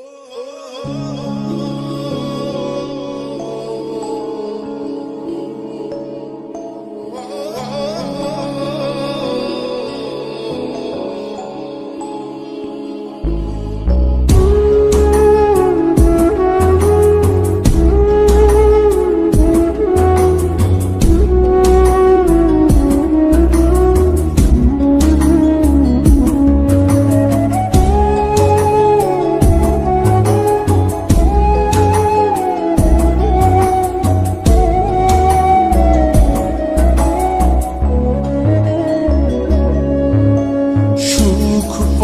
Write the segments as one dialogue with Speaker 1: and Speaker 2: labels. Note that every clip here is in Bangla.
Speaker 1: oh, oh, oh. oh.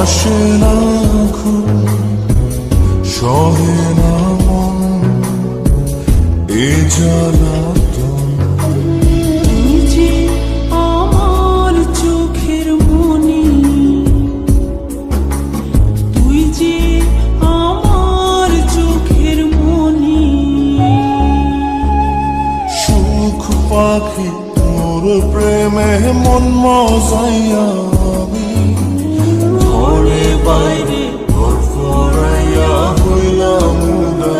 Speaker 1: আসে না ঘুম সহে না মন এ সুখ পাখি তোর প্রেমে মন মজাইয়া আমি ঘরে বাইরে ঘর ফরাইয়া হইলাম উদাসী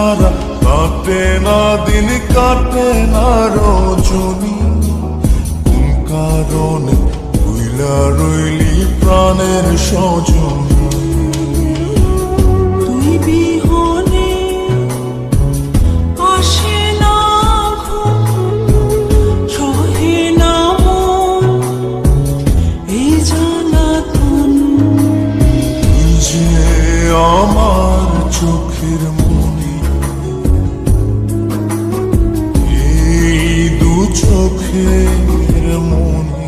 Speaker 2: ছাড়া কাটে না দিন কাটে না রজনী। কোন কারণে রইলি প্রাণের সজনী?
Speaker 1: çok yerim onu.